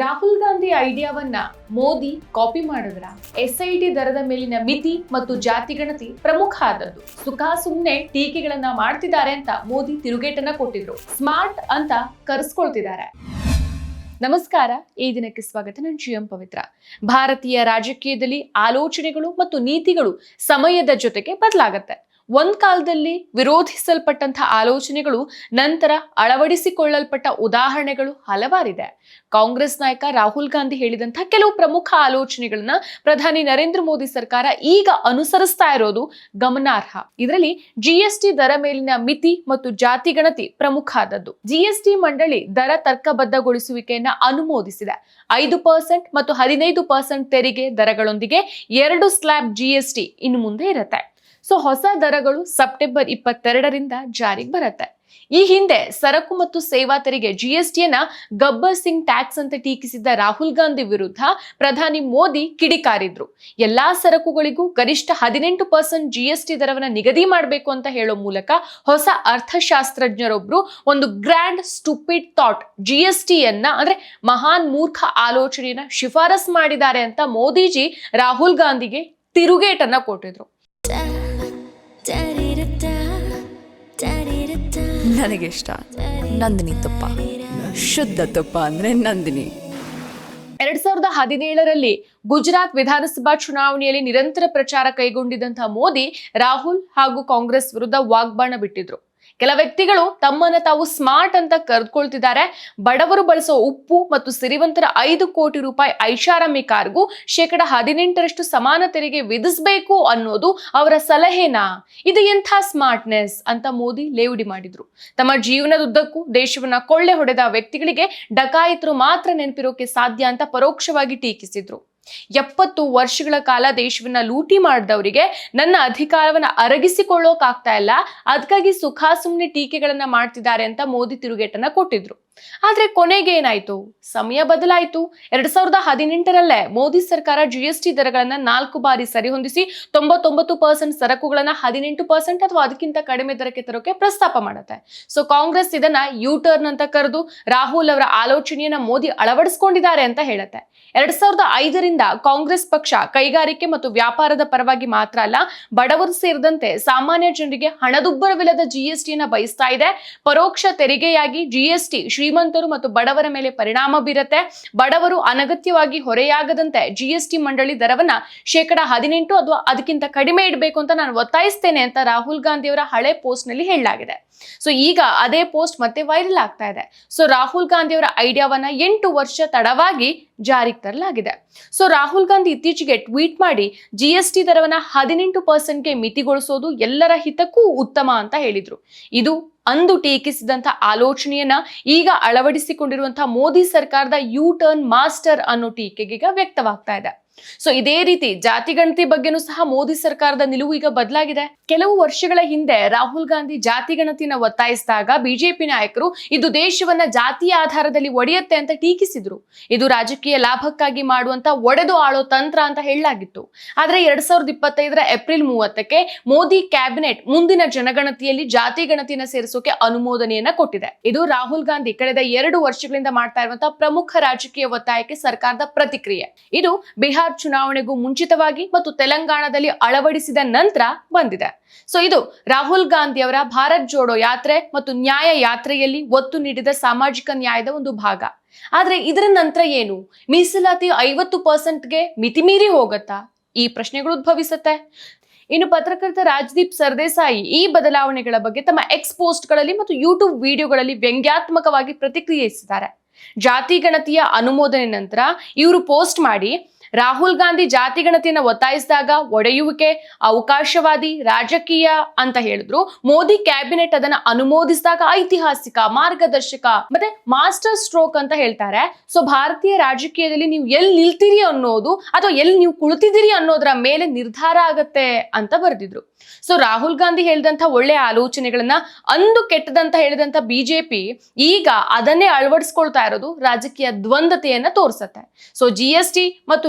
ರಾಹುಲ್ ಗಾಂಧಿ ಐಡಿಯಾವನ್ನ ಮೋದಿ ಕಾಪಿ ಮಾಡಿದ್ರ? ಎಸ್ಐಟಿ ದರದ ಮೇಲಿನ ಮಿತಿ ಮತ್ತು ಜಾತಿ ಗಣತಿ ಪ್ರಮುಖ ಆದದ್ದು. ಸುಖಾ ಸುಮ್ನೆ ಟೀಕೆಗಳನ್ನ ಮಾಡ್ತಿದ್ದಾರೆ ಅಂತ ಮೋದಿ ತಿರುಗೇಟನ್ನ ಕೊಟ್ಟಿದ್ರು. ಸ್ಮಾರ್ಟ್ ಅಂತ ಕರೆಸ್ಕೊಳ್ತಿದ್ದಾರೆ. ನಮಸ್ಕಾರ, ಈ ದಿನಕ್ಕೆ ಸ್ವಾಗತ. ನಾನು ಜಿ ಎಂ ಪವಿತ್ರ. ಭಾರತೀಯ ರಾಜಕೀಯದಲ್ಲಿ ಆಲೋಚನೆಗಳು ಮತ್ತು ನೀತಿಗಳು ಸಮಯದ ಜೊತೆಗೆ ಬದಲಾಗತ್ತೆ. ಒಂದ್ ಕಾಲದಲ್ಲಿ ವಿರೋಧಿಸಲ್ಪಟ್ಟಂತಹ ಆಲೋಚನೆಗಳು ನಂತರ ಅಳವಡಿಸಿಕೊಳ್ಳಲ್ಪಟ್ಟ ಉದಾಹರಣೆಗಳು ಹಲವಾರಿದೆ. ಕಾಂಗ್ರೆಸ್ ನಾಯಕ ರಾಹುಲ್ ಗಾಂಧಿ ಹೇಳಿದಂತಹ ಕೆಲವು ಪ್ರಮುಖ ಆಲೋಚನೆಗಳನ್ನ ಪ್ರಧಾನಿ ನರೇಂದ್ರ ಮೋದಿ ಸರ್ಕಾರ ಈಗ ಅನುಸರಿಸ್ತಾ ಇರೋದು ಗಮನಾರ್ಹ. ಇದರಲ್ಲಿ ಜಿಎಸ್ಟಿ ದರ ಮೇಲಿನ ಮಿತಿ ಮತ್ತು ಜಾತಿ ಗಣತಿ ಪ್ರಮುಖ ಆದದ್ದು. ಜಿಎಸ್ಟಿ ಮಂಡಳಿ ದರ ತರ್ಕಬದ್ಧಗೊಳಿಸುವಿಕೆಯನ್ನ ಅನುಮೋದಿಸಿದೆ. ಐದು ಪರ್ಸೆಂಟ್ ಮತ್ತು ಹದಿನೈದು ಪರ್ಸೆಂಟ್ ತೆರಿಗೆ ದರಗಳೊಂದಿಗೆ ಎರಡು ಸ್ಲ್ಯಾಬ್ ಜಿಎಸ್ಟಿ ಇನ್ನು ಮುಂದೆ ಇರುತ್ತೆ. ಸೊ ಹೊಸ ದರಗಳು ಸೆಪ್ಟೆಂಬರ್ ಇಪ್ಪತ್ತೆರಡರಿಂದ ಜಾರಿಗೆ ಬರುತ್ತೆ. ಈ ಹಿಂದೆ ಸರಕು ಮತ್ತು ಸೇವಾ ತೆರಿಗೆ ಜಿಎಸ್ಟಿಯನ್ನ ಗಬ್ಬರ್ ಸಿಂಗ್ ಟ್ಯಾಕ್ಸ್ ಅಂತ ಟೀಕಿಸಿದ್ದ ರಾಹುಲ್ ಗಾಂಧಿ ವಿರುದ್ಧ ಪ್ರಧಾನಿ ಮೋದಿ ಕಿಡಿಕಾರಿದ್ರು. ಎಲ್ಲಾ ಸರಕುಗಳಿಗೂ ಗರಿಷ್ಠ ಹದಿನೆಂಟು ಪರ್ಸೆಂಟ್ ಜಿಎಸ್ಟಿ ದರವನ್ನ ನಿಗದಿ ಮಾಡಬೇಕು ಅಂತ ಹೇಳೋ ಮೂಲಕ ಹೊಸ ಅರ್ಥಶಾಸ್ತ್ರಜ್ಞರೊಬ್ರು ಒಂದು ಗ್ರ್ಯಾಂಡ್ ಸ್ಟುಪಿಡ್ ಥಾಟ್ ಜಿಎಸ್ಟಿಯನ್ನ ಅಂದ್ರೆ ಮಹಾನ್ ಮೂರ್ಖ ಆಲೋಚನೆಯನ್ನ ಶಿಫಾರಸ್ ಮಾಡಿದ್ದಾರೆ ಅಂತ ಮೋದಿಜಿ ರಾಹುಲ್ ಗಾಂಧಿಗೆ ತಿರುಗೇಟನ್ನ ಕೊಟ್ಟಿದ್ರು. ನನಗಿಷ್ಟ. ನಂದಿನಿ ತುಪ್ಪ. ಶುದ್ಧ ತುಪ್ಪ ಅಂದ್ರೆ ನಂದಿನಿ. ಎರಡ್ ಸಾವಿರದ ಹದಿನೇಳರಲ್ಲಿ ಗುಜರಾತ್ ವಿಧಾನಸಭಾ ಚುನಾವಣೆಯಲ್ಲಿ ನಿರಂತರ ಪ್ರಚಾರ ಕೈಗೊಂಡಿದ್ದಂತಹ ಮೋದಿ ರಾಹುಲ್ ಹಾಗೂ ಕಾಂಗ್ರೆಸ್ ವಿರುದ್ಧ ವಾಗ್ಬಾಣ ಬಿಟ್ಟಿದ್ರು. ಕೆಲ ವ್ಯಕ್ತಿಗಳು ತಮ್ಮನ್ನ ತಾವು ಸ್ಮಾರ್ಟ್ ಅಂತ ಕರೆದುಕೊಳ್ತಿದ್ದಾರೆ. ಬಡವರು ಬಳಸೋ ಉಪ್ಪು ಮತ್ತು ಸಿರಿವಂತರ ಐದು ಕೋಟಿ ರೂಪಾಯಿ ಐಷಾರಾಮಿ ಕಾರ್ಗೂ ಶೇಕಡ ಹದಿನೆಂಟರಷ್ಟು ಸಮಾನ ತೆರಿಗೆ ವಿಧಿಸಬೇಕು ಅನ್ನೋದು ಅವರ ಸಲಹೆನಾ? ಇದು ಎಂಥ ಸ್ಮಾರ್ಟ್ನೆಸ್? ಅಂತ ಮೋದಿ ಲೇವಡಿ ಮಾಡಿದ್ರು. ತಮ್ಮ ಜೀವನದುದ್ದಕ್ಕೂ ದೇಶವನ್ನ ಕೊಳ್ಳೆ ಹೊಡೆದ ವ್ಯಕ್ತಿಗಳಿಗೆ ಡಕಾಯಿತರು ಮಾತ್ರ ನೆನಪಿರೋಕೆ ಸಾಧ್ಯ ಅಂತ ಪರೋಕ್ಷವಾಗಿ ಟೀಕಿಸಿದ್ರು. ಎಪ್ಪತ್ತು ವರ್ಷಗಳ ಕಾಲ ದೇಶವನ್ನ ಲೂಟಿ ಮಾಡಿದವರಿಗೆ ನನ್ನ ಅಧಿಕಾರವನ್ನ ಅರಗಿಸಿಕೊಳ್ಳೋಕಾಗ್ತಾ ಇಲ್ಲ. ಅದಕ್ಕಾಗಿ ಸುಖಾಸುಮ್ನೆ ಟೀಕೆಗಳನ್ನ ಮಾಡ್ತಿದ್ದಾರೆ ಅಂತ ಮೋದಿ ತಿರುಗೇಟನ್ನ ಕೊಟ್ಟಿದ್ರು. ಆದ್ರೆ ಕೊನೆಗೆ ಏನಾಯ್ತು? ಸಮಯ ಬದಲಾಯಿತು. ಎರಡ್ ಸಾವಿರದ ಹದಿನೆಂಟರಲ್ಲೇ ಮೋದಿ ಸರ್ಕಾರ ಜಿಎಸ್ಟಿ ದರಗಳನ್ನ ನಾಲ್ಕು ಬಾರಿ ಸರಿಹೊಂದಿಸಿ ತೊಂಬತ್ತೊಂಬತ್ತು ಪರ್ಸೆಂಟ್ ಸರಕುಗಳನ್ನ ಹದಿನೆಂಟು ಪರ್ಸೆಂಟ್ ಅಥವಾ ಅದಕ್ಕಿಂತ ಕಡಿಮೆ ದರಕ್ಕೆ ತರೋಕೆ ಪ್ರಸ್ತಾಪ ಮಾಡುತ್ತೆ. ಸೊ ಕಾಂಗ್ರೆಸ್ ಇದನ್ನ ಯು ಟರ್ನ್ ಅಂತ ಕರೆದು ರಾಹುಲ್ ಅವರ ಆಲೋಚನೆಯನ್ನ ಮೋದಿ ಅಳವಡಿಸಿಕೊಂಡಿದ್ದಾರೆ ಅಂತ ಹೇಳುತ್ತೆ. ಎರಡ್ ಸಾವಿರದ ಐದರಿಂದ ಕಾಂಗ್ರೆಸ್ ಪಕ್ಷ ಕೈಗಾರಿಕೆ ಮತ್ತು ವ್ಯಾಪಾರದ ಪರವಾಗಿ ಮಾತ್ರ ಅಲ್ಲ, ಬಡವರು ಸೇರಿದಂತೆ ಸಾಮಾನ್ಯ ಜನರಿಗೆ ಹಣದುಬ್ಬರವಿಲ್ಲದ ಜಿಎಸ್ಟಿಯನ್ನ ಬಯಸ್ತಾ ಇದೆ. ಪರೋಕ್ಷ ತೆರಿಗೆಯಾಗಿ ಜಿಎಸ್ಟಿ ಶ್ರೀಮಂತರು ಮತ್ತು ಬಡವರ ಮೇಲೆ ಪರಿಣಾಮ ಬೀರತ್ತೆ. ಬಡವರು ಅನಗತ್ಯವಾಗಿ ಹೊರೆಯಾಗದಂತೆ ಜಿಎಸ್ಟಿ ಮಂಡಳಿ ದರವನ್ನ ಶೇಕಡ ಹದಿನೆಂಟು ಅಥವಾ ಅದಕ್ಕಿಂತ ಕಡಿಮೆ ಇಡಬೇಕು ಅಂತ ನಾನು ಒತ್ತಾಯಿಸ್ತೇನೆ ಅಂತ ರಾಹುಲ್ ಗಾಂಧಿ ಅವರ ಹಳೆ ಪೋಸ್ಟ್ನಲ್ಲಿ ಹೇಳಲಾಗಿದೆ. ಸೊ ಈಗ ಅದೇ ಪೋಸ್ಟ್ ಮತ್ತೆ ವೈರಲ್ ಆಗ್ತಾ ಇದೆ. ಸೊ ರಾಹುಲ್ ಗಾಂಧಿ ಅವರ ಐಡಿಯಾವನ್ನ ಎಂಟು ವರ್ಷ ತಡವಾಗಿ ಜಾರಿಗೆ ತರಲಾಗಿದೆ. ಸೊ ರಾಹುಲ್ ಗಾಂಧಿ ಇತ್ತೀಚೆಗೆ ಟ್ವೀಟ್ ಮಾಡಿ ಜಿ ಎಸ್ ಟಿ ದರವನ್ನ ಹದಿನೆಂಟು ಪರ್ಸೆಂಟ್ಗೆ ಮಿತಿಗೊಳಿಸೋದು ಎಲ್ಲರ ಹಿತಕ್ಕೂ ಉತ್ತಮ ಅಂತ ಹೇಳಿದ್ರು. ಇದು ಅಂದು ಟೀಕಿಸಿದಂತ ಆಲೋಚನೆಯನ್ನ ಈಗ ಅಳವಡಿಸಿಕೊಂಡಿರುವಂತಹ ಮೋದಿ ಸರ್ಕಾರದ ಯು ಟರ್ನ್ ಮಾಸ್ಟರ್ ಅನ್ನೋ ಟೀಕೆಗೆ ಈಗ ವ್ಯಕ್ತವಾಗ್ತಾ ಇದೆ. ಸೊ ಇದೇ ರೀತಿ ಜಾತಿ ಗಣತಿ ಬಗ್ಗೆನೂ ಸಹ ಮೋದಿ ಸರ್ಕಾರದ ನಿಲುವು ಈಗ ಬದಲಾಗಿದೆ. ಕೆಲವು ವರ್ಷಗಳ ಹಿಂದೆ ರಾಹುಲ್ ಗಾಂಧಿ ಜಾತಿ ಗಣತಿನ ಒತ್ತಾಯಿಸಿದಾಗ ಬಿಜೆಪಿ ನಾಯಕರು ಇದು ದೇಶವನ್ನ ಜಾತಿಯ ಆಧಾರದಲ್ಲಿ ಒಡೆಯುತ್ತೆ ಅಂತ ಟೀಕಿಸಿದ್ರು. ಇದು ರಾಜಕೀಯ ಲಾಭಕ್ಕಾಗಿ ಮಾಡುವಂತ ಒಡೆದು ಆಳೋ ತಂತ್ರ ಅಂತ ಹೇಳಲಾಗಿತ್ತು. ಆದ್ರೆ ಎರಡ್ ಸಾವಿರದ ಇಪ್ಪತ್ತೈದರ ಏಪ್ರಿಲ್ ಮೂವತ್ತಕ್ಕೆ ಮೋದಿ ಕ್ಯಾಬಿನೆಟ್ ಮುಂದಿನ ಜನಗಣತಿಯಲ್ಲಿ ಜಾತಿ ಗಣತಿನ ಸೇರಿಸೋಕೆ ಅನುಮೋದನೆಯನ್ನ ಕೊಟ್ಟಿದೆ. ಇದು ರಾಹುಲ್ ಗಾಂಧಿ ಕಳೆದ ಎರಡು ವರ್ಷಗಳಿಂದ ಮಾಡ್ತಾ ಇರುವಂತಹ ಪ್ರಮುಖ ರಾಜಕೀಯ ಒತ್ತಾಯಕ್ಕೆ ಸರ್ಕಾರದ ಪ್ರತಿಕ್ರಿಯೆ. ಇದು ಬಿಹಾರ್ ಚುನಾವಣೆಗೂ ಮುಂಚಿತವಾಗಿ ಮತ್ತು ತೆಲಂಗಾಣದಲ್ಲಿ ಅಳವಡಿಸಿದ ನಂತರ ಬಂದಿದೆ. ಸೊ ಇದು ರಾಹುಲ್ ಗಾಂಧಿ ಅವರ ಭಾರತ್ ಜೋಡೋ ಯಾತ್ರೆ ಮತ್ತು ನ್ಯಾಯ ಯಾತ್ರೆಯಲ್ಲಿ ಒತ್ತು ನೀಡಿದ ಸಾಮಾಜಿಕ ನ್ಯಾಯದ ಒಂದು ಭಾಗ. ಆದ್ರೆ ಇದರ ನಂತರ ಏನು? ಮೀಸಲಾತಿ ಐವತ್ತು ಪರ್ಸೆಂಟ್ಗೆ ಮಿತಿಮೀರಿ ಹೋಗತ್ತಾ? ಈ ಪ್ರಶ್ನೆಗಳು ಉದ್ಭವಿಸುತ್ತೆ. ಇನ್ನು ಪತ್ರಕರ್ತ ರಾಜದೀಪ್ ಸರ್ದೇಸಾಯಿ ಈ ಬದಲಾವಣೆಗಳ ಬಗ್ಗೆ ತಮ್ಮ ಎಕ್ಸ್ ಪೋಸ್ಟ್ಗಳಲ್ಲಿ ಮತ್ತು ಯೂಟ್ಯೂಬ್ ವಿಡಿಯೋಗಳಲ್ಲಿ ವ್ಯಂಗ್ಯಾತ್ಮಕವಾಗಿ ಪ್ರತಿಕ್ರಿಯಿಸಿದ್ದಾರೆ. ಜಾತಿ ಗಣತಿಯ ಅನುಮೋದನೆ ನಂತರ ಇವರು ಪೋಸ್ಟ್ ಮಾಡಿ ರಾಹುಲ್ ಗಾಂಧಿ ಜಾತಿ ಗಣತಿಯನ್ನ ಒತ್ತಾಯಿಸಿದಾಗ ಒಡೆಯುವಿಕೆ ಅವಕಾಶವಾದಿ, ರಾಜಕೀಯ ಅಂತ ಹೇಳಿದ್ರು. ಮೋದಿ ಕ್ಯಾಬಿನೆಟ್ ಅದನ್ನ ಅನುಮೋದಿಸಿದಾಗ ಐತಿಹಾಸಿಕ, ಮಾರ್ಗದರ್ಶಕ, ಮತ್ತೆ ಮಾಸ್ಟರ್ ಸ್ಟ್ರೋಕ್ ಅಂತ ಹೇಳ್ತಾರೆ. ಸೊ ಭಾರತೀಯ ರಾಜಕೀಯದಲ್ಲಿ ನೀವು ಎಲ್ಲಿ ನಿಲ್ತೀರಿ ಅನ್ನೋದು ಅಥವಾ ಎಲ್ಲಿ ನೀವು ಕುಳಿತಿದ್ದೀರಿ ಅನ್ನೋದರ ಮೇಲೆ ನಿರ್ಧಾರ ಆಗತ್ತೆ ಅಂತ ಬರೆದಿದ್ರು. ಸೊ ರಾಹುಲ್ ಗಾಂಧಿ ಹೇಳಿದಂತ ಒಳ್ಳೆ ಆಲೋಚನೆಗಳನ್ನ ಅಂದು ಕೆಟ್ಟದಂತ ಹೇಳಿದಂತ ಬಿಜೆಪಿ ಈಗ ಅದನ್ನೇ ಅಳವಡಿಸ್ಕೊಳ್ತಾ ಇರೋದು ರಾಜಕೀಯ ದ್ವಂದ್ವತೆಯನ್ನ ತೋರಿಸತ್ತೆ. ಸೊ ಜಿ ಟಿ ಮತ್ತು